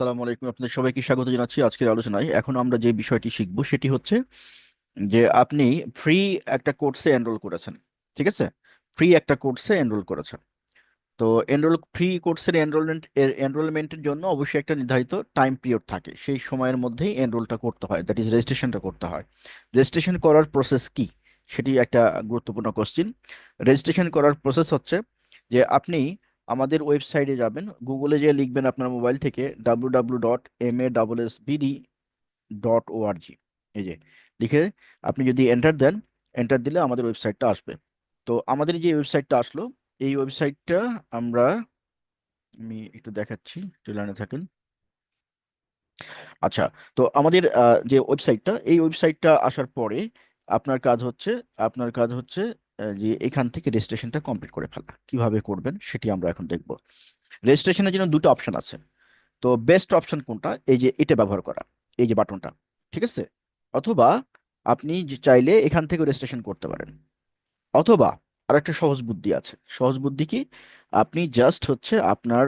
আসসালামু আলাইকুম। আপনাদের সবাইকে স্বাগত জানাচ্ছি আজকের আলোচনায়। এখন আমরা যে বিষয়টি শিখব সেটি হচ্ছে যে আপনি ফ্রি একটা কোর্সে এনরোল করেছেন, ঠিক আছে? ফ্রি একটা কোর্সে এনরোল করেছেন। তো এনরোল ফ্রি কোর্সের এনরোলমেন্ট এর এনরোলমেন্টের জন্য অবশ্যই একটা নির্ধারিত টাইম পিরিয়ড থাকে। সেই সময়ের মধ্যেই এনরোলটা করতে হয় দ্যাট ইজ রেজিস্ট্রেশনটা করতে হয়। রেজিস্ট্রেশন করার প্রসেস কি? সেটি একটা গুরুত্বপূর্ণ কোশ্চিন রেজিস্ট্রেশন করার প্রসেস হচ্ছে যে আপনি আমাদের ওয়েবসাইটে যাবেন। গুগলে যে লিখবেন আপনার মোবাইল থেকে W W dot M A double S BD dot ORG এই যে, লিখে আপনি যদি এন্টার দেন এন্টার দিলে আমাদের ওয়েবসাইটটা আসবে। তো আমাদের যে ওয়েবসাইটটা আসলো, এই ওয়েবসাইটটা আমরা, আমি একটু দেখাচ্ছি লাইনে থাকেন। আচ্ছা তো আমাদের যে ওয়েবসাইটটা এই ওয়েবসাইটটা আসার পরে আপনার কাজ হচ্ছে, আপনার কাজ হচ্ছে যে এখান থেকে রেজিস্ট্রেশনটা কমপ্লিট করে ফেলা। কীভাবে করবেন সেটি আমরা এখন দেখব। রেজিস্ট্রেশনের জন্য দুটো অপশন আছে। তো বেস্ট অপশন কোনটা? এই যে এটা ব্যবহার করা, এই যে বাটনটা ঠিক আছে? অথবা আপনি চাইলে এখান থেকে রেজিস্ট্রেশন করতে পারেন। অথবা আরেকটা সহজ বুদ্ধি আছে। সহজ বুদ্ধি কি? আপনি জাস্ট হচ্ছে আপনার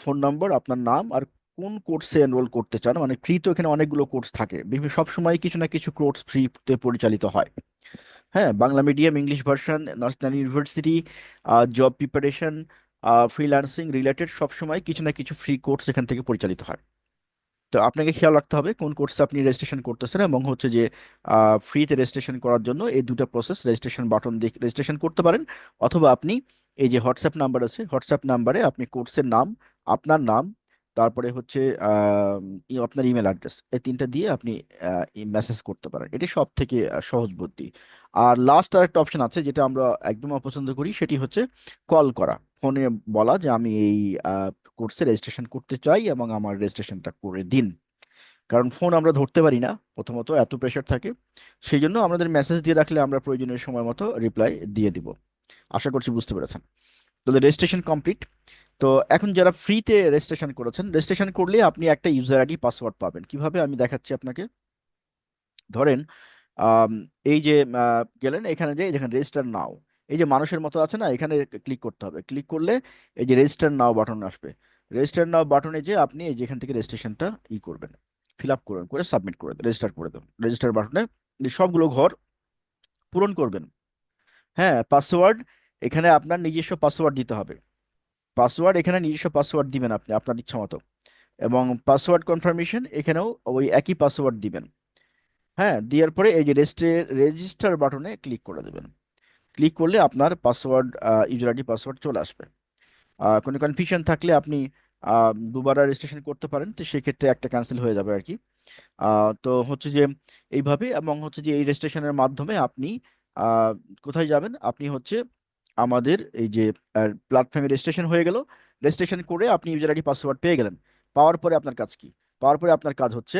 ফোন নম্বর আপনার নাম আর কোন কোর্সে এনরোল করতে চান। মানে ফ্রি তো এখানে অনেকগুলো কোর্স থাকে। সব সময় কিছু না কিছু কোর্স ফ্রিতে পরিচালিত হয়। হ্যাঁ Bangla medium English version national university job preparation freelancing related সব সময় কিছু না কিছু ফ্রি কোর্স এখান থেকে পরিচালিত হয়। তো আপনাকে খেয়াল রাখতে হবে কোন কোর্সে আপনি রেজিস্ট্রেশন করতেছেন এবং হচ্ছে যে ফ্রিতে রেজিস্ট্রেশন করার জন্য এই দুটো প্রসেস রেজিস্ট্রেশন বাটন দিয়ে রেজিস্ট্রেশন করতে পারেন অথবা আপনি এই যে হোয়াটসঅ্যাপ নাম্বার আছে হোয়াটসঅ্যাপ নাম্বারে আপনি কোর্সের নাম, আপনার নাম তারপরে হচ্ছে আপনার ইমেল অ্যাড্রেস এই তিনটা দিয়ে আপনি মেসেজ করতে পারেন। এটি সব থেকে সহজ বুদ্ধি। আর লাস্ট আর একটা অপশন আছে যেটা আমরা একদম অপছন্দ করি, সেটি হচ্ছে কল করা। ফোনে বলা যে আমি এই কোর্সে রেজিস্ট্রেশন করতে চাই এবং আমার রেজিস্ট্রেশনটা করে দিন। কারণ ফোন আমরা ধরতে পারি না, প্রথমত এত প্রেশার থাকে। সেই জন্য আমাদের মেসেজ দিয়ে রাখলে আমরা প্রয়োজনীয় সময় মতো রিপ্লাই দিয়ে দিব। আশা করছি বুঝতে পেরেছেন। তাহলে রেজিস্ট্রেশন কমপ্লিট তো এখন যারা ফ্রিতে রেজিস্ট্রেশন করেছেন রেজিস্ট্রেশন করলে আপনি একটা ইউজার আইডি পাসওয়ার্ড পাবেন। কীভাবে আমি দেখাচ্ছি আপনাকে? ধরেন এই যে গেলেন, এখানে যে যেখানে রেজিস্টার নাও এই যে, মানুষের মতো আছে না, এখানে ক্লিক করতে হবে। ক্লিক করলে এই যে রেজিস্টার নাও বাটন আসবে। রেজিস্টার নাও বাটনে যে, আপনি এই যে, এখান থেকে রেজিস্ট্রেশনটা ই করবেন। ফিল আপ করবেন করে সাবমিট করে রেজিস্টার করে দেবেন। রেজিস্টার বাটনে সবগুলো ঘর পূরণ করবেন। হ্যাঁ পাসওয়ার্ড এখানে আপনার নিজস্ব পাসওয়ার্ড দিতে হবে। পাসওয়ার্ড, এখানে নিজস্ব পাসওয়ার্ড দিবেন আপনি, আপনার ইচ্ছা মতো। এবং পাসওয়ার্ড কনফার্মেশন এখানেও ওই একই পাসওয়ার্ড দিবেন। হ্যাঁ দেওয়ার পরে এই যে রেজিস্টার বাটনে ক্লিক করে দেবেন। ক্লিক করলে আপনার পাসওয়ার্ড ইউজার আইডি পাসওয়ার্ড চলে আসবে। কোনো কনফিউশন থাকলে আপনি দুবার রেজিস্ট্রেশন করতে পারেন, তো সেক্ষেত্রে একটা ক্যান্সেল হয়ে যাবে আর কি। তো হচ্ছে যে এইভাবে, এবং হচ্ছে যে এই রেজিস্ট্রেশনের মাধ্যমে আপনি কোথায় যাবেন? আপনি হচ্ছে আমাদের এই যে প্ল্যাটফর্মে রেজিস্ট্রেশন হয়ে গেল। রেজিস্ট্রেশন করে আপনি ইউজার আইডি পাসওয়ার্ড পেয়ে গেলেন। পাওয়ার পরে আপনার কাজ কি? পাওয়ার পরে আপনার কাজ হচ্ছে,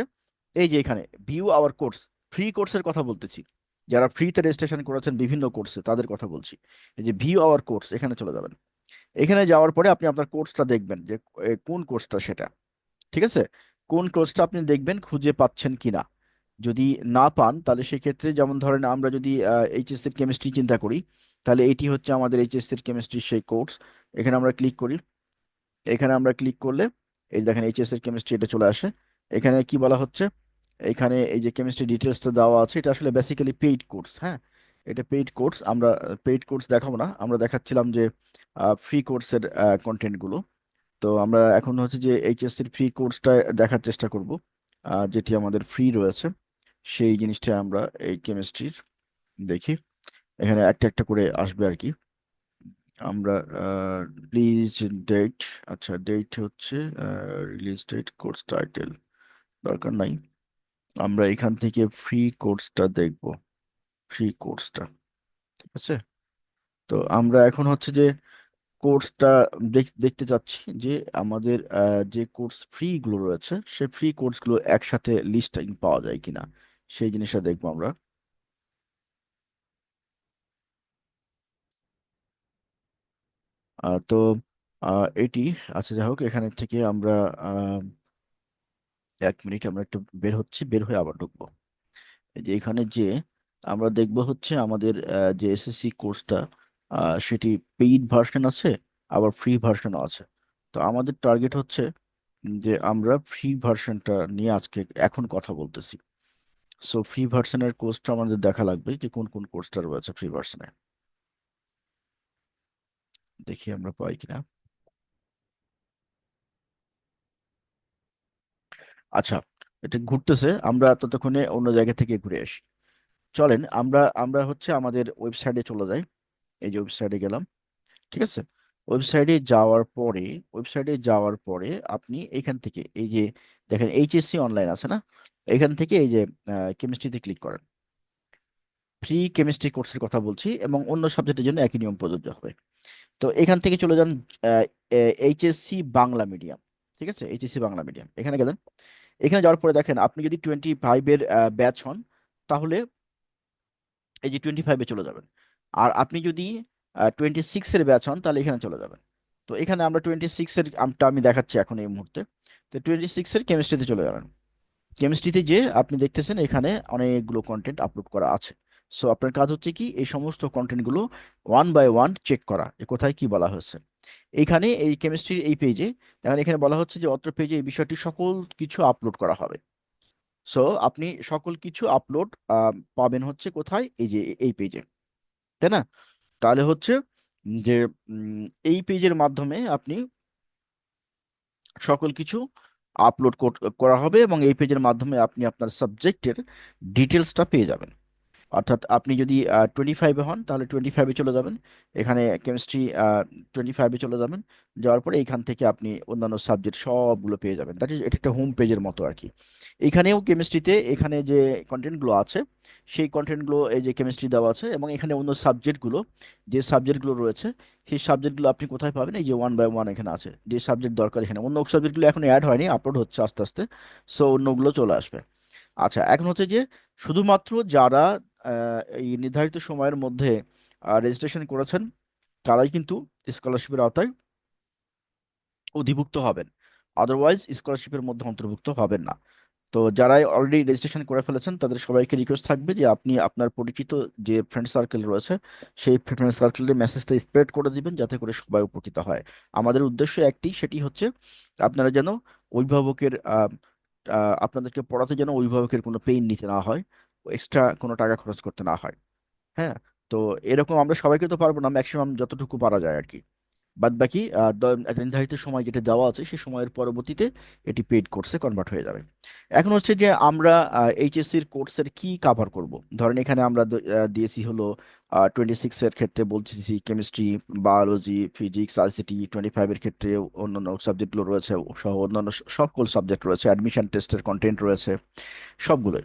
এই যে এখানে ভিউ আওয়ার কোর্স ফ্রি কোর্সের কথা বলতেছি। যারা ফ্রিতে রেজিস্ট্রেশন করেছেন বিভিন্ন কোর্সে তাদের কথা বলছি। এই যে ভিউ আওয়ার কোর্স এখানে চলে যাবেন। এখানে যাওয়ার পরে আপনি আপনার কোর্সটা দেখবেন যে কোন কোর্সটা সেটা। ঠিক আছে? কোন কোর্সটা আপনি দেখবেন, খুঁজে পাচ্ছেন কিনা? যদি না পান, তাহলে সেক্ষেত্রে যেমন ধরেন আমরা যদি এইচএসসি কেমিস্ট্রি চিন্তা করি তাহলে এটি হচ্ছে আমাদের এইচএসসি এর কেমিস্ট্রির সেই কোর্স এখানে আমরা ক্লিক করি। এখানে আমরা ক্লিক করলে এই দেখেন এইচএসসি এর কেমিস্ট্রি এটা চলে আসে। এখানে কি বলা হচ্ছে? এখানে এই যে কেমিস্ট্রি ডিটেলসটা দেওয়া আছে, এটা আসলে বেসিক্যালি পেইড কোর্স হ্যাঁ? এটা পেইড কোর্স আমরা পেইড কোর্স দেখাবো না। আমরা দেখাচ্ছিলাম যে ফ্রি কোর্সের কন্টেন্টগুলো তো আমরা এখন হচ্ছে যে এইচএসসির ফ্রি কোর্সটা দেখার চেষ্টা করব যেটি আমাদের ফ্রি রয়েছে। সেই জিনিসটা আমরা এই কেমিস্ট্রির দেখি। এখানে একটা একটা করে আসবে আর কি। আমরা প্লিজ ডেট আচ্ছা ডেট হচ্ছে রিলিজ ডেট কোর্স টাইটেল দরকার নাই। আমরা এখান থেকে ফ্রি কোর্সটা দেখব ফ্রি কোর্সটা ঠিক আছে? তো আমরা এখন হচ্ছে যে কোর্সটা দেখতে চাচ্ছি যে আমাদের যে কোর্স ফ্রি গুলো রয়েছে, সে ফ্রি কোর্সগুলো একসাথে লিস্টিং পাওয়া যায় কিনা, সেই জিনিসটা দেখব আমরা। তো এটি আচ্ছা যাই হোক, এখানে থেকে আমরা এক মিনিট আমরা একটু বের হচ্ছি, বের হয়ে আবার ঢুকবো। যে এখানে যে আমরা দেখব হচ্ছে আমাদের যে এসএসসি কোর্সটা সেটি পেইড ভার্সন আছে, আবার ফ্রি ভার্সনও আছে। তো আমাদের টার্গেট হচ্ছে যে আমরা ফ্রি ভার্সনটা নিয়ে আজকে এখন কথা বলতেছি। সো, ফ্রি ভার্সনের কোর্সটা আমাদের দেখা লাগবে যে কোন কোন কোর্সটা রয়েছে ফ্রি ভার্সনে। দেখি আমরা পাই কিনা। আচ্ছা এটা ঘুরতেছে, আমরা ততক্ষণে অন্য জায়গা থেকে ঘুরে আসি। চলেন, আমরা আমরা হচ্ছে আমাদের ওয়েবসাইটে চলে যাই। এই যে ওয়েবসাইটে গেলাম, ঠিক আছে? ওয়েবসাইটে যাওয়ার পরে ওয়েবসাইটে যাওয়ার পরে আপনি এখান থেকে, এই যে দেখেন এইচএসসি অনলাইন আছে না? এখান থেকে এই যে কেমিস্ট্রিতে ক্লিক করেন। ফ্রি কেমিস্ট্রি কোর্সের কথা বলছি এবং অন্য সাবজেক্টের জন্য একই নিয়ম প্রযোজ্য হবে। তো এখান থেকে চলে যান এইচএসসি বাংলা মিডিয়াম ঠিক আছে? এইচএসসি বাংলা মিডিয়াম এখানে গেলেন। এখানে যাওয়ার পরে দেখেন, আপনি যদি টোয়েন্টি ফাইভের ব্যাচ হন, তাহলে এই যে টোয়েন্টি ফাইভে চলে যাবেন। আর আপনি যদি টোয়েন্টি সিক্সের ব্যাচ হন, তাহলে এখানে চলে যাবেন। তো এখানে আমরা টোয়েন্টি সিক্সের আমটা আমি দেখাচ্ছি এখন এই মুহূর্তে। তো টোয়েন্টি সিক্সের কেমিস্ট্রিতে চলে যাবেন কেমিস্ট্রিতে যে আপনি দেখতেছেন এখানে অনেকগুলো কন্টেন্ট আপলোড করা আছে। সো আপনার কাজ হচ্ছে কি, এই সমস্ত কন্টেন্টগুলো ওয়ান বাই ওয়ান চেক করা, যে কোথায় কি বলা হয়েছে। এইখানে এই কেমিস্ট্রির এই পেজে দেখেন এখানে বলা হচ্ছে যে অত্র পেজে এই বিষয়টি সকল কিছু আপলোড করা হবে। সো আপনি সকল কিছু আপলোড পাবেন হচ্ছে কোথায়? এই যে এই পেজে তাই না? তাহলে হচ্ছে যে এই পেজের মাধ্যমে আপনি সকল কিছু আপলোড করা হবে এবং এই পেজের মাধ্যমে আপনি আপনার সাবজেক্টের ডিটেলসটা পেয়ে যাবেন। অর্থাৎ আপনি যদি টোয়েন্টি ফাইভে হন, তাহলে টোয়েন্টি ফাইভে চলে যাবেন। এখানে কেমিস্ট্রি টোয়েন্টি ফাইভে চলে যাবেন। যাওয়ার পরে এইখান থেকে আপনি অন্যান্য সাবজেক্ট সবগুলো পেয়ে যাবেন। দ্যাট ইজ এটা একটা হোম পেজের মতো আর কি এখানেও কেমিস্ট্রিতে এখানে যে কন্টেন্টগুলো আছে, সেই কন্টেন্টগুলো এই যে কেমিস্ট্রি দেওয়া আছে এবং এখানে অন্য সাবজেক্টগুলো যে সাবজেক্টগুলো রয়েছে, সেই সাবজেক্টগুলো আপনি কোথায় পাবেন? এই যে ওয়ান বাই ওয়ান এখানে আছে। যে সাবজেক্ট দরকার এখানে। অন্য সাবজেক্টগুলো এখন অ্যাড হয়নি আপলোড হচ্ছে আস্তে আস্তে। সো অন্যগুলো চলে আসবে। আচ্ছা এখন হচ্ছে যে, শুধুমাত্র যারা এই নির্ধারিত সময়ের মধ্যে রেজিস্ট্রেশন করেছেন, তারাই কিন্তু স্কলারশিপের আওতায় অধিভুক্ত হবেন। আদারওয়াইজ স্কলারশিপের মধ্যে অন্তর্ভুক্ত হবেন না। তো যারা অলরেডি রেজিস্ট্রেশন করে ফেলেছেন, তাদের সবাইকে রিকোয়েস্ট থাকবে যে আপনি আপনার পরিচিত যে ফ্রেন্ড সার্কেল রয়েছে, সেই ফ্রেন্ড সার্কেলের মেসেজটা স্প্রেড করে দিবেন, যাতে করে সবাই উপকৃত হয়। আমাদের উদ্দেশ্য একটি, সেটি হচ্ছে আপনারা যেন অভিভাবকের আপনাদেরকে পড়াতে যেন অভিভাবকের কোনো পেইন নিতে না হয়। এক্সট্রা কোনো টাকা খরচ করতে না হয় হ্যাঁ? তো এরকম আমরা সবাইকে তো পারব না ম্যাক্সিমাম যতটুকু পারা যায় আর কি। বাদ বাকি একটা নির্ধারিত সময় যেটা দেওয়া আছে সেই সময়ের পরবর্তীতে এটি পেইড কোর্সে কনভার্ট হয়ে যাবে। এখন হচ্ছে যে আমরা এইচএসসির কোর্সের কি কাভার করব? ধরেন এখানে আমরা দিয়েছি হলো টোয়েন্টি সিক্স এর ক্ষেত্রে বলতেছি chemistry biology physics ICT twenty five এর ক্ষেত্রে অন্যান্য সাবজেক্টগুলো রয়েছে, সহ অন্যান্য সকল সাবজেক্ট রয়েছে অ্যাডমিশন টেস্টের কন্টেন্ট রয়েছে, সবগুলোই।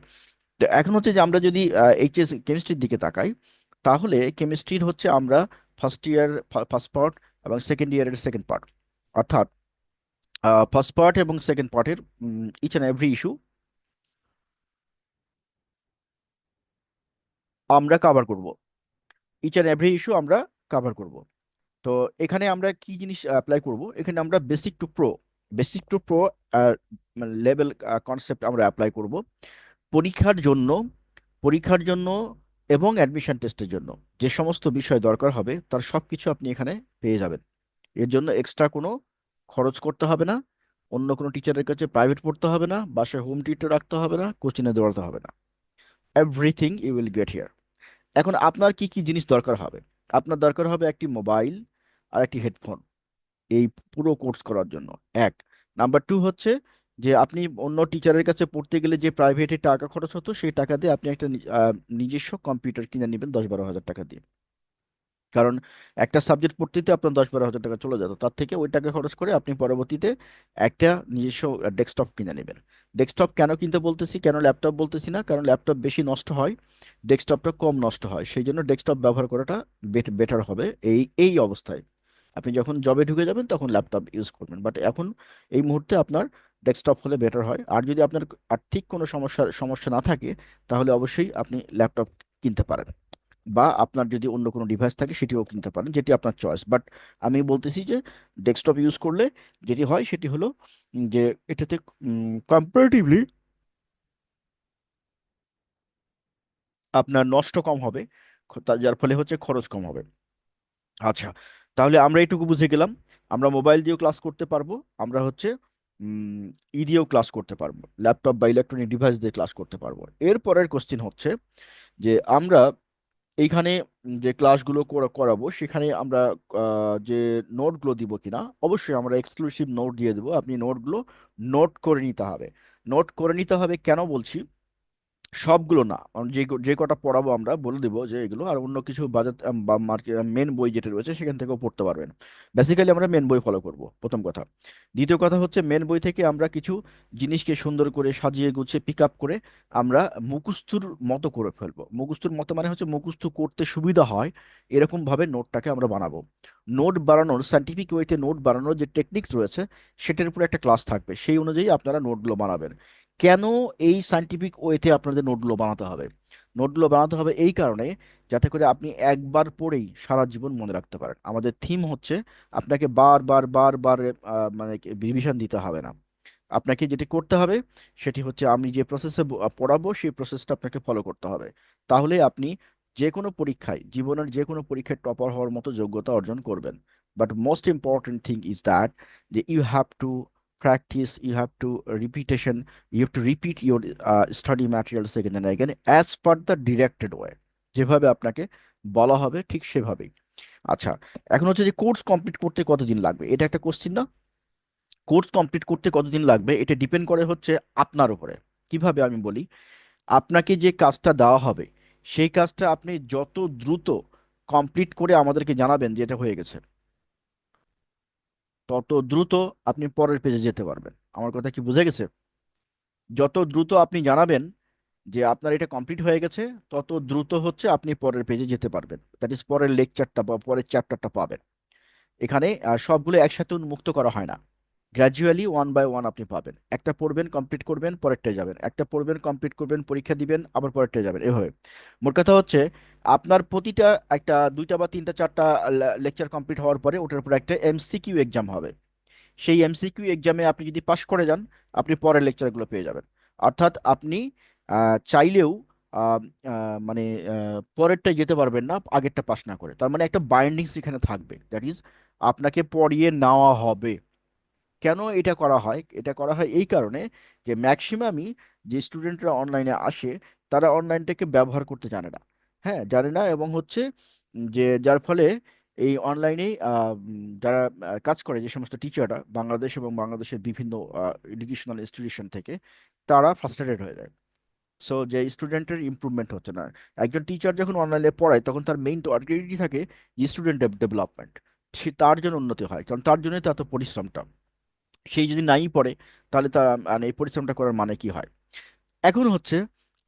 এখন হচ্ছে যে আমরা যদি এইচএস কেমিস্ট্রির দিকে তাকাই, তাহলে কেমিস্ট্রির হচ্ছে আমরা ফার্স্ট ইয়ার ফার্স্ট পার্ট এবং সেকেন্ড ইয়ারের সেকেন্ড পার্ট অর্থাৎ ফার্স্ট পার্ট এবং সেকেন্ড পার্টের ইচ অ্যান্ড এভরি ইস্যু আমরা কাভার করব। ইচ অ্যান্ড এভরি ইস্যু আমরা কাভার করব। তো এখানে আমরা কি জিনিস অ্যাপ্লাই করব? এখানে আমরা basic to pro basic to pro level concept আমরা অ্যাপ্লাই করব। পরীক্ষার জন্য পরীক্ষার জন্য এবং অ্যাডমিশন টেস্টের জন্য যে সমস্ত বিষয় দরকার হবে, তার সব কিছু আপনি এখানে পেয়ে যাবেন। এর জন্য এক্সট্রা কোনো খরচ করতে হবে না, অন্য কোনো টিচারের কাছে প্রাইভেট পড়তে হবে না, বাসায় হোম টিউটর রাখতে হবে না কোচিংয়ে দৌড়াতে হবে না। Everything you will get here এখন আপনার কি কি জিনিস দরকার হবে? আপনার দরকার হবে একটি মোবাইল আর একটি হেডফোন এই পুরো কোর্স করার জন্য। এক নাম্বার টু হচ্ছে যে আপনি অন্য টিচারের কাছে পড়তে গেলে যে প্রাইভেটে টাকা খরচ হতো, সেই টাকা দিয়ে আপনি একটা নিজস্ব কম্পিউটার কিনে নেবেন দশ বারো হাজার টাকা দিয়ে। কারণ একটা সাবজেক্ট পড়তে আপনার দশ বারো হাজার টাকা চলে যেত। তার থেকে ওই টাকা খরচ করে আপনি পরবর্তীতে একটা নিজস্ব ডেস্কটপ কিনে নেবেন। ডেস্কটপ কেন কিনতে বলতেছি, কেন ল্যাপটপ বলতেছি না, কারণ ল্যাপটপ বেশি নষ্ট হয় ডেস্কটপটা কম নষ্ট হয়। সেই জন্য ডেস্কটপ ব্যবহার করাটা বেটার হবে এই এই অবস্থায়। আপনি যখন জবে ঢুকে যাবেন, তখন ল্যাপটপ ইউজ করবেন। বাট এখন এই মুহূর্তে আপনার ডেস্কটপ হলে বেটার হয়। আর যদি আপনার আর্থিক কোনো সমস্যা সমস্যা না থাকে, তাহলে অবশ্যই আপনি ল্যাপটপ কিনতে পারেন। বা আপনার যদি অন্য কোনো ডিভাইস থাকে, সেটিও কিনতে পারেন, যেটি আপনার চয়েস বাট আমি বলতেছি যে ডেস্কটপ ইউজ করলে যেটি হয়, সেটি হলো যে, এটাতে কম্পারেটিভলি আপনার নষ্ট কম হবে যার ফলে হচ্ছে খরচ কম হবে। আচ্ছা তাহলে আমরা এইটুকু বুঝে গেলাম। আমরা মোবাইল দিয়েও ক্লাস করতে পারব। আমরা হচ্ছে ই দিয়েও ক্লাস করতে পারব ল্যাপটপ বা ইলেকট্রনিক ডিভাইস দিয়ে ক্লাস করতে পারব। এরপরের কোশ্চিন হচ্ছে যে, আমরা এইখানে যে ক্লাসগুলো করাবো, সেখানে আমরা যে নোটগুলো দিব কিনা, অবশ্যই আমরা এক্সক্লুসিভ নোট দিয়ে দেবো। আপনি নোটগুলো নোট করে নিতে হবে। নোট করে নিতে হবে কেন বলছি? সবগুলো না। যে যে কটা পড়াবো আমরা বলে দেবো যে, এগুলো আর অন্য কিছু বাজার বা মার্কেট মেন বই যেটা রয়েছে সেখান থেকেও পড়তে পারবেন। বেসিক্যালি আমরা মেন বই ফলো করব, প্রথম কথা। দ্বিতীয় কথা হচ্ছে মেন বই থেকে আমরা কিছু জিনিসকে সুন্দর করে সাজিয়ে গুছিয়ে পিক আপ করে আমরা মুখস্থুর মতো করে ফেলব। মুখস্থুর মতো মানে হচ্ছে মুখস্থ করতে সুবিধা হয় এরকম ভাবে নোটটাকে আমরা বানাবো। নোট বানানোর সাইন্টিফিক ওয়েতে নোট বানানোর যে টেকনিক রয়েছে, সেটার উপরে একটা ক্লাস থাকবে। সেই অনুযায়ী আপনারা নোটগুলো বানাবেন। কেন এই সাইন্টিফিক ওয়েতে আপনাদের নোটগুলো বানাতে হবে? নোটগুলো বানাতে হবে এই কারণে যাতে করে আপনি একবার পড়েই সারা জীবন মনে রাখতে পারেন। আমাদের থিম হচ্ছে আপনাকে বার বার বার বার মানে রিভিশন দিতে হবে না। আপনাকে যেটি করতে হবে সেটি হচ্ছে আমি যে প্রসেসে পড়াবো সেই প্রসেসটা আপনাকে ফলো করতে হবে। তাহলে আপনি যে কোনো পরীক্ষায়, জীবনের যে কোনো পরীক্ষায় টপার হওয়ার মতো যোগ্যতা অর্জন করবেন। But most important thing is that যে you have to practice you have to repetition you have to repeat your uh, study materials again and again as per the directed way. যেভাবে আপনাকে বলা হবে ঠিক সেভাবেই। আচ্ছা এখন হচ্ছে যে কোর্স কমপ্লিট করতে কতদিন লাগবে? এটা একটা কোশ্চিন না? কোর্স কমপ্লিট করতে কতদিন লাগবে? এটা ডিপেন্ড করে হচ্ছে আপনার উপরে। কীভাবে আমি বলি? আপনাকে যে কাজটা দেওয়া হবে সেই কাজটা আপনি যত দ্রুত কমপ্লিট করে আমাদেরকে জানাবেন যে এটা হয়ে গেছে। তত দ্রুত আপনি পরের পেজে যেতে পারবেন। আমার কথা কি বুঝে গেছে? যত দ্রুত আপনি জানাবেন যে আপনার এটা কমপ্লিট হয়ে গেছে, তত দ্রুত হচ্ছে আপনি পরের পেজে যেতে পারবেন। দ্যাট ইজ পরের লেকচারটা বা পরের চ্যাপ্টারটা পাবেন। এখানে সবগুলো একসাথে উন্মুক্ত করা হয় না। গ্র্যাজুয়ালি ওয়ান বাই ওয়ান আপনি পাবেন। একটা পড়বেন কমপ্লিট করবেন পরেরটায় যাবেন। একটা পড়বেন কমপ্লিট করবেন পরীক্ষা দিবেন আবার পরেরটায় যাবেন। এভাবে। মোট কথা হচ্ছে আপনার প্রতিটা একটা দুইটা বা তিনটা চারটা লেকচার কমপ্লিট হওয়ার পরে ওটার উপর একটা এমসিকিউ এক্সাম হবে। সেই এমসিকিউ এক্সামে আপনি যদি পাশ করে যান আপনি পরের লেকচারগুলো পেয়ে যাবেন। অর্থাৎ আপনি চাইলেও মানে আহ, পরেরটায় যেতে পারবেন না আগেরটা পাস না করে। তার মানে একটা বাইন্ডিংস এখানে থাকবে। দ্যাট ইজ আপনাকে পড়িয়ে নেওয়া হবে। কেন এটা করা হয়? এটা করা হয় এই কারণে যে ম্যাক্সিমামই যে স্টুডেন্টরা অনলাইনে আসে, তারা অনলাইনটাকে ব্যবহার করতে জানে না। হ্যাঁ জানে না এবং হচ্ছে যে যার ফলে এই অনলাইনে যারা কাজ করে যে সমস্ত টিচাররা বাংলাদেশ এবং বাংলাদেশের বিভিন্ন এডুকেশনাল ইনস্টিটিউশন থেকে, তারা ফ্রাস্ট্রেটেড হয়ে যায়। সো যে স্টুডেন্টের ইমপ্রুভমেন্ট হচ্ছে না। একজন টিচার যখন অনলাইনে পড়ায়, তখন তার মেইন টার্গেটই থাকে স্টুডেন্ট ডেভেলপমেন্ট সে তার জন্য উন্নতি হয়, কারণ তার জন্যই তো এত পরিশ্রমটা। সেই যদি নাই পড়ে, তাহলে তার মানে এই পরিশ্রমটা করার মানে কি হয়? এখন হচ্ছে,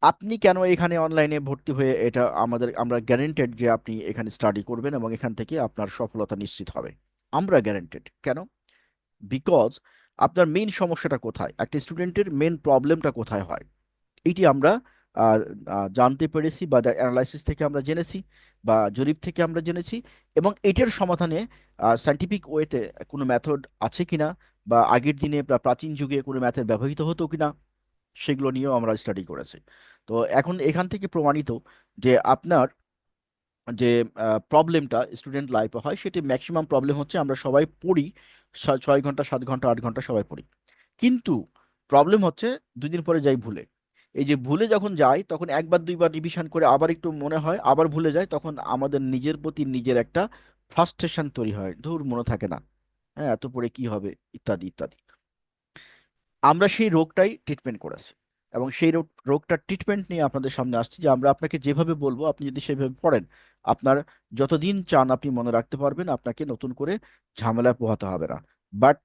আপনি কেন এখানে অনলাইনে ভর্তি হয়ে এটা আমাদের, আমরা গ্যারেন্টেড যে আপনি এখানে স্টাডি করবেন এবং এখান থেকে আপনার সফলতা নিশ্চিত হবে? আমরা গ্যারেন্টেড কেন? বিকজ আপনার মেইন সমস্যাটা কোথায়? একটা স্টুডেন্টের মেন প্রবলেমটা কোথায় হয়? এটি আমরা জানতে পেরেছি বা অ্যানালাইসিস থেকে আমরা জেনেছি বা জরিপ থেকে আমরা জেনেছি এবং এটার সমাধানে সায়েন্টিফিক ওয়েতে কোনো মেথড আছে কিনা বা আগের দিনে বা প্রাচীন যুগে কোনো মেথড ব্যবহৃত হতো কিনা সেগুলো নিয়েও আমরা স্টাডি করেছি। তো এখন এখান থেকে প্রমাণিত যে আপনার যে প্রবলেমটা স্টুডেন্ট লাইফে হয় সেটি ম্যাক্সিমাম প্রবলেম হচ্ছে আমরা সবাই পড়ি, ছয় ঘণ্টা, সাত ঘণ্টা, আট ঘণ্টা সবাই পড়ি। কিন্তু প্রবলেম হচ্ছে দুদিন পরে যাই ভুলে। এই যে ভুলে যখন যাই, তখন একবার, দুইবার রিভিশন করে আবার একটু মনে হয়, আবার ভুলে যায় তখন আমাদের নিজের প্রতি নিজের একটা ফ্রাস্ট্রেশন তৈরি হয়। ধুর, মনে থাকে না হ্যাঁ এত পরে কি হবে? ইত্যাদি ইত্যাদি। আমরা সেই রোগটাই ট্রিটমেন্ট করেছি এবং সেই রোগ, রোগটার ট্রিটমেন্ট নিয়ে আপনাদের সামনে আসছি যে আমরা আপনাকে যেভাবে বলব, আপনি যদি সেভাবে পড়েন, আপনার যতদিন চান আপনি মনে রাখতে পারবেন, আপনাকে নতুন করে ঝামেলায় পোহাতে হবে না। বাট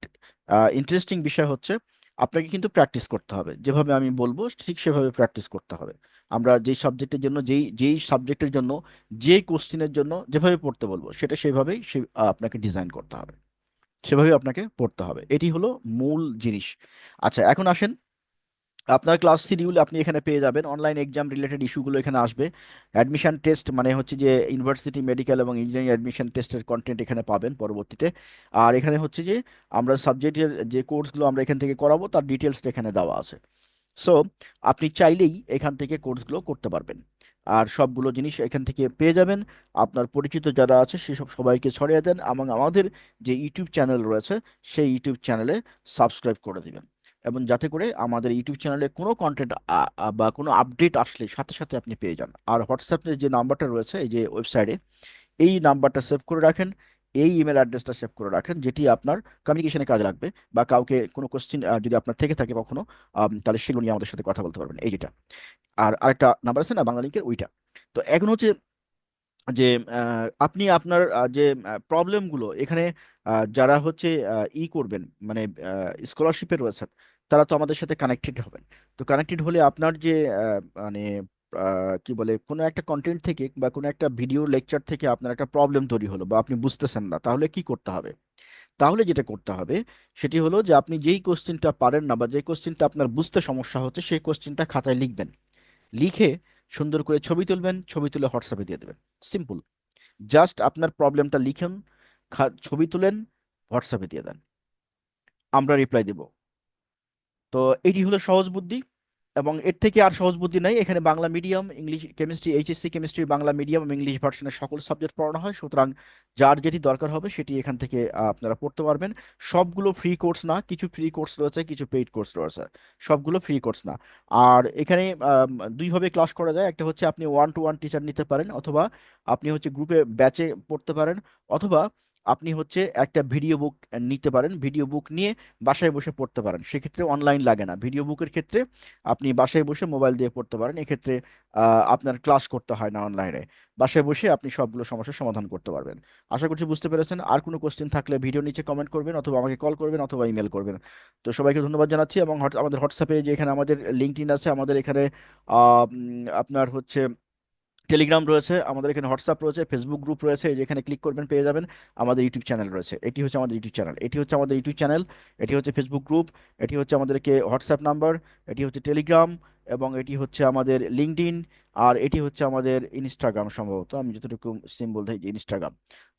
ইন্টারেস্টিং বিষয় হচ্ছে আপনাকে কিন্তু প্র্যাকটিস করতে হবে। যেভাবে আমি বলব, ঠিক সেভাবে প্র্যাকটিস করতে হবে। আমরা যেই সাবজেক্টের জন্য, যেই যেই সাবজেক্টের জন্য, যেই কোশ্চিনের জন্য যেভাবে পড়তে বলব, সেটা সেভাবেই সে আপনাকে ডিজাইন করতে হবে। সেভাবে আপনাকে পড়তে হবে। এটি হলো মূল জিনিস। আচ্ছা এখন আসেন আপনার ক্লাস শিডিউল আপনি এখানে পেয়ে যাবেন। অনলাইন এক্সাম রিলেটেড ইস্যুগুলো এখানে আসবে। অ্যাডমিশন টেস্ট মানে হচ্ছে যে ইউনিভার্সিটি মেডিকেল এবং ইঞ্জিনিয়ারিং অ্যাডমিশন টেস্টের কন্টেন্ট এখানে পাবেন পরবর্তীতে। আর এখানে হচ্ছে যে আমরা সাবজেক্টের যে কোর্সগুলো আমরা এখান থেকে করাবো, তার ডিটেলসটা এখানে দেওয়া আছে। সো আপনি চাইলেই এখান থেকে কোর্সগুলো করতে পারবেন। আর সবগুলো জিনিস এখান থেকে পেয়ে যাবেন। আপনার পরিচিত যারা আছে, সেসব সবাইকে ছড়িয়ে দেন এবং আমাদের যে ইউটিউব চ্যানেল রয়েছে, সেই ইউটিউব চ্যানেলে সাবস্ক্রাইব করে দিবেন। এবং যাতে করে আমাদের ইউটিউব চ্যানেলে কোনো কন্টেন্ট বা কোনো আপডেট আসলে সাথে সাথে আপনি পেয়ে যান। আর হোয়াটসঅ্যাপে যে নাম্বারটা রয়েছে, এই যে ওয়েবসাইটে এই নাম্বারটা সেভ করে রাখেন, এই ইমেল অ্যাড্রেসটা সেভ করে রাখেন, যেটি আপনার কমিউনিকেশনে কাজে লাগবে, বা কাউকে কোনো কোশ্চেন যদি আপনার থেকে থাকে কখনো তাহলে সেগুলো নিয়ে আমাদের সাথে কথা বলতে পারবেন, এই যেটা। আর আরেকটা নাম্বার আছে না, বাংলা লিঙ্কের ওইটা। তো এখন হচ্ছে যে আপনি আপনার যে প্রবলেমগুলো এখানে যারা হচ্ছে ই করবেন মানে স্কলারশিপে রয়েছেন তারা তো আমাদের সাথে কানেক্টেড হবেন। তো কানেক্টেড হলে আপনার যে মানে কি বলে, কোনো একটা কন্টেন্ট থেকে বা কোনো একটা ভিডিও লেকচার থেকে আপনার একটা প্রবলেম তৈরি হলো বা আপনি বুঝতেছেন না, তাহলে কি করতে হবে? তাহলে যেটা করতে হবে, সেটি হলো যে আপনি যেই কোশ্চেনটা পারেন না বা যে কোশ্চেনটা আপনার বুঝতে সমস্যা হচ্ছে, সেই কোশ্চেনটা খাতায় লিখবেন। লিখে সুন্দর করে ছবি তুলবেন, ছবি তুলে হোয়াটসঅ্যাপে দিয়ে দেবেন। সিম্পল জাস্ট আপনার প্রবলেমটা লিখুন ছবি তুলেন হোয়াটসঅ্যাপে দিয়ে দেন। আমরা রিপ্লাই দেব। তো এটি হলো সহজ বুদ্ধি এবং এর থেকে আর সহজ বুদ্ধি নাই। এখানে Bangla medium English chemistry HSC chemistry Bangla medium এবং ইংলিশ ভার্সনের সকল সাবজেক্ট পড়ানো হয়। সুতরাং যার যেটি দরকার হবে সেটি এখান থেকে আপনারা পড়তে পারবেন। সবগুলো ফ্রি কোর্স না, কিছু ফ্রি কোর্স রয়েছে, কিছু পেইড কোর্স রয়েছে। সবগুলো ফ্রি কোর্স না। আর এখানে দুইভাবে ক্লাস করা যায়। একটা হচ্ছে আপনি ওয়ান টু ওয়ান টিচার নিতে পারেন, অথবা আপনি হচ্ছে গ্রুপে ব্যাচে পড়তে পারেন, অথবা আপনি হচ্ছে একটা ভিডিও বুক নিতে পারেন ভিডিও বুক নিয়ে বাসায় বসে পড়তে পারেন। সেক্ষেত্রে অনলাইন লাগে না। ভিডিও বুকের ক্ষেত্রে আপনি বাসায় বসে মোবাইল দিয়ে পড়তে পারেন। এক্ষেত্রে আপনার ক্লাস করতে হয় না অনলাইনে বাসায় বসে আপনি সবগুলো সমস্যার সমাধান করতে পারবেন। আশা করছি বুঝতে পেরেছেন। আর কোনো কোশ্চেন থাকলে ভিডিও নিচে কমেন্ট করবেন অথবা আমাকে কল করবেন অথবা ইমেল করবেন। তো সবাইকে ধন্যবাদ জানাচ্ছি এবং আমাদের হোয়াটসঅ্যাপে যে এখানে আমাদের লিঙ্কডইন আছে, আমাদের এখানে আপনার হচ্ছে টেলিগ্রাম রয়েছে, আমাদের এখানে হোয়াটসঅ্যাপ রয়েছে ফেসবুক গ্রুপ রয়েছে যেখানে ক্লিক করবেন, পেয়ে যাবেন। আমাদের ইউটিউব চ্যানেল রয়েছে, এটি হচ্ছে আমাদের ইউটিউব চ্যানেল এটি হচ্ছে আমাদের ইউটিউব চ্যানেল এটি হচ্ছে ফেসবুক গ্রুপ এটি হচ্ছে আমাদেরকে হোয়াটসঅ্যাপ নাম্বার এটি হচ্ছে টেলিগ্রাম এবং এটি হচ্ছে আমাদের লিঙ্কডইন আর এটি হচ্ছে আমাদের ইনস্টাগ্রাম সম্ভবত। আমি যতটুকু সিম্বল যে ইনস্টাগ্রাম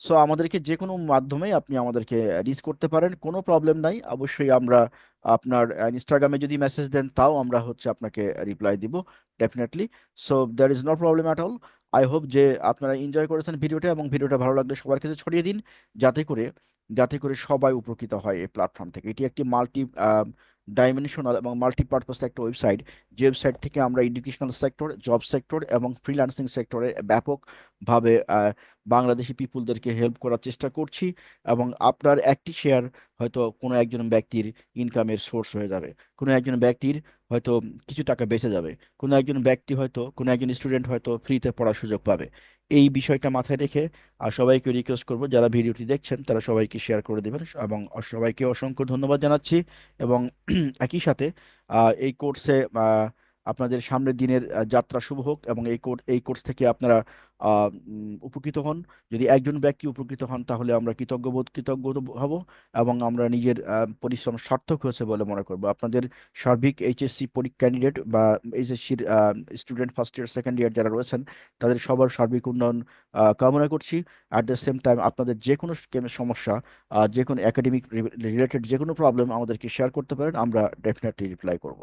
সো আমাদেরকে যে কোনো মাধ্যমে আপনি আমাদেরকে রিচ করতে পারেন, কোনো প্রবলেম নাই। অবশ্যই আমরা আপনার ইনস্টাগ্রামে যদি মেসেজ দেন, তাও আমরা হচ্ছে আপনাকে রিপ্লাই দিব definitely so there is no problem at all I hope যে আপনারা এনজয় করেছেন ভিডিওটা এবং ভিডিওটা ভালো লাগলে সবার কাছে ছড়িয়ে দিন, যাতে করে যাতে করে সবাই উপকৃত হয় এই প্ল্যাটফর্ম থেকে। এটি একটি মাল্টি ডাইমেনশনাল এবং মাল্টিপারপাস একটা ওয়েবসাইট যে ওয়েবসাইট থেকে আমরা এডুকেশনাল সেক্টর জব সেক্টর এবং ফ্রিল্যান্সিং সেক্টরে ব্যাপকভাবে আহ, বাংলাদেশি পিপুলদেরকে হেল্প করার চেষ্টা করছি এবং আপনার একটি শেয়ার হয়তো কোনো একজন ব্যক্তির ইনকামের সোর্স হয়ে যাবে। কোনো একজন ব্যক্তির হয়তো কিছু টাকা বেঁচে যাবে। কোনো একজন ব্যক্তি হয়তো কোনো একজন স্টুডেন্ট হয়তো ফ্রিতে পড়ার সুযোগ পাবে। এই বিষয়টা মাথায় রেখে আর সবাইকে রিকোয়েস্ট করব যারা ভিডিওটি দেখছেন তারা সবাইকে শেয়ার করে দেবেন এবং সবাইকে অসংখ্য ধন্যবাদ জানাচ্ছি এবং একই সাথে এই কোর্সে আপনাদের সামনের দিনের যাত্রা শুভ হোক এবং এই কোর্স এই কোর্স থেকে আপনারা উপকৃত হন। যদি একজন ব্যক্তি উপকৃত হন, তাহলে আমরা কৃতজ্ঞ বোধ কৃতজ্ঞ হব এবং আমরা নিজের পরিশ্রম সার্থক হয়েছে বলে মনে করব। আপনাদের সার্বিক এইচএসসি পরীক্ষা ক্যান্ডিডেট বা এইচএসসির student first year second year যারা রয়েছেন, তাদের সবার সার্বিক উন্নয়ন কামনা করছি। অ্যাট দ্য সেম টাইম আপনাদের যে কোনো সমস্যা যে কোনো একাডেমিক রিলেটেড যে কোনো প্রবলেম আমাদেরকে শেয়ার করতে পারেন, আমরা ডেফিনেটলি রিপ্লাই করব।